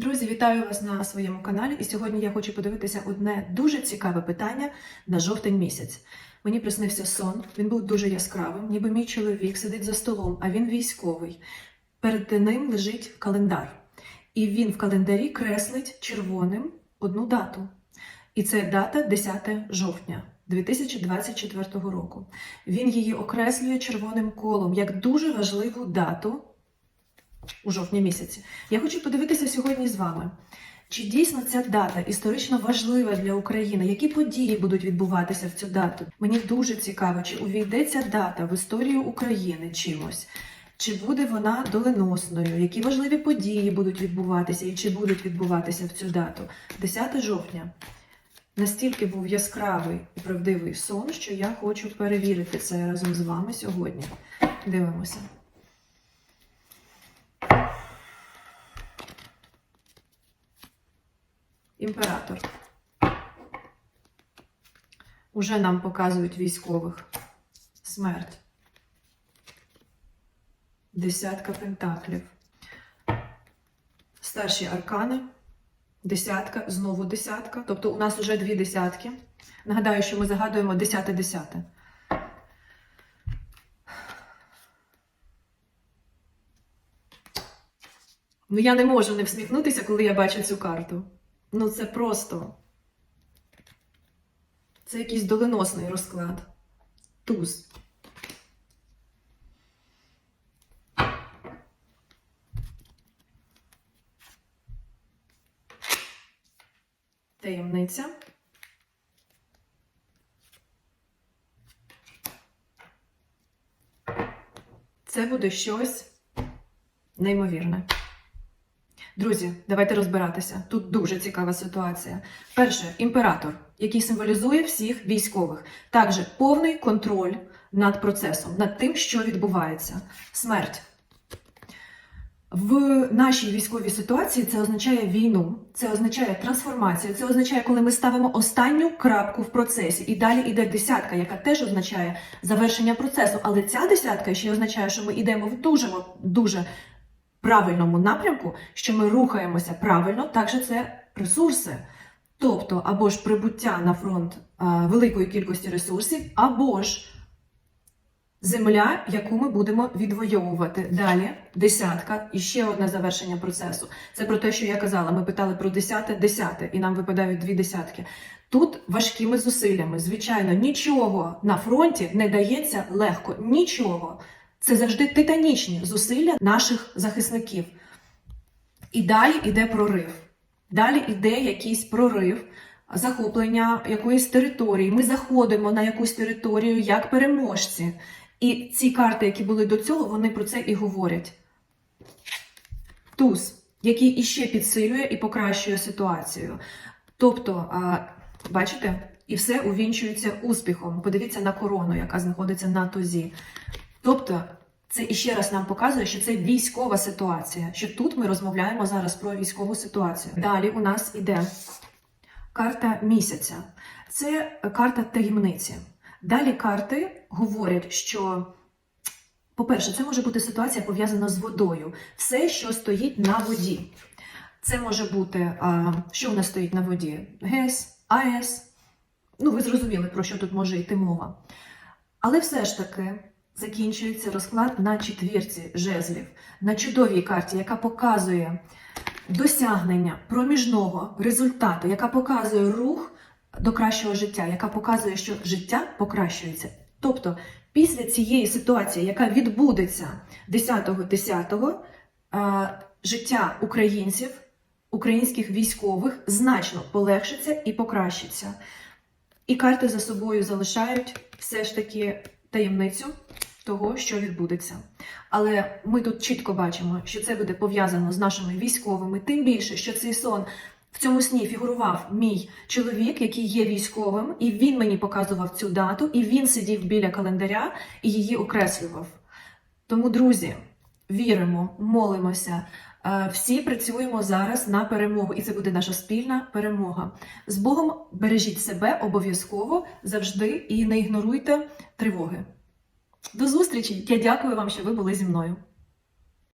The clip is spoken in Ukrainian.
Друзі, вітаю вас на своєму каналі. І сьогодні я хочу подивитися одне дуже цікаве питання на жовтень місяць. Мені приснився сон, він був дуже яскравим, ніби мій чоловік сидить за столом, а він військовий. Перед ним лежить календар. І він в календарі креслить червоним одну дату. І це дата 10 жовтня 2024 року. Він її окреслює червоним колом як дуже важливу дату у жовтні місяці. Я хочу подивитися сьогодні з вами. Чи дійсно ця дата історично важлива для України? Які події будуть відбуватися в цю дату? Мені дуже цікаво, чи увійде ця дата в історію України чимось, чи буде вона доленосною, які важливі події будуть відбуватися і чи будуть відбуватися в цю дату? 10 жовтня. Настільки був яскравий і правдивий сон, що я хочу перевірити це разом з вами сьогодні. Дивимося. Імператор. Уже нам показують військових. Смерть. Десятка пентаклів. Старші аркани. Десятка, знову десятка. Тобто у нас вже дві десятки. Нагадаю, що ми загадуємо десяте-десяте. Ну, я не можу не всміхнутися, коли я бачу цю карту. Ну, це просто. Це якийсь доленосний розклад. Туз. Таємниця. Це буде щось неймовірне. Друзі, давайте розбиратися. Тут дуже цікава ситуація. Перше, імператор, який символізує всіх військових. Також повний контроль над процесом, над тим, що відбувається. Смерть. В нашій військовій ситуації це означає війну, це означає трансформацію, це означає, коли ми ставимо останню крапку в процесі. І далі йде десятка, яка теж означає завершення процесу. Але ця десятка ще означає, що ми йдемо в дуже дуже правильному напрямку, що ми рухаємося правильно, також це ресурси. Тобто, або ж прибуття на фронт а, великої кількості ресурсів, або ж земля, яку ми будемо відвоювати. Далі десятка і ще одне завершення процесу. Це про те, що я казала. Ми питали про десяте, десяте, і нам випадають дві десятки. Тут важкими зусиллями, звичайно, нічого на фронті не дається легко. Нічого. Це завжди титанічні зусилля наших захисників. І далі йде прорив. Далі йде якийсь прорив, захоплення якоїсь території. Ми заходимо на якусь територію як переможці. І ці карти, які були до цього, вони про це і говорять. Туз, який іще підсилює і покращує ситуацію. Тобто, бачите, і все увінчується успіхом. Подивіться на корону, яка знаходиться на тузі. Тобто, це іще раз нам показує, що це військова ситуація. Що тут ми розмовляємо зараз про військову ситуацію. Далі у нас іде карта місяця, це карта таємниці. Далі карти говорять, що, по-перше, це може бути ситуація пов'язана з водою. Все, що стоїть на воді. Це може бути, а, що в нас стоїть на воді? ГЕС, АЕС. Ну, ви зрозуміли, про що тут може йти мова. Але все ж таки закінчується розклад на четвірці жезлів, на чудовій карті, яка показує досягнення проміжного результату, яка показує рух до кращого життя, яка показує, що життя покращується. Тобто, після цієї ситуації, яка відбудеться 10.10, життя українців, українських військових значно полегшиться і покращиться. І карти за собою залишають все ж таки таємницю того, що відбудеться. Але ми тут чітко бачимо, що це буде пов'язано з нашими військовими, тим більше, що цей сон в цьому сні фігурував мій чоловік, який є військовим, і він мені показував цю дату, і він сидів біля календаря і її окреслював. Тому, друзі, віримо, молимося. Е, всі працюємо зараз на перемогу, і це буде наша спільна перемога. З Богом бережіть себе обов'язково завжди і не ігноруйте тривоги. До зустрічі! Я дякую вам, що ви були зі мною.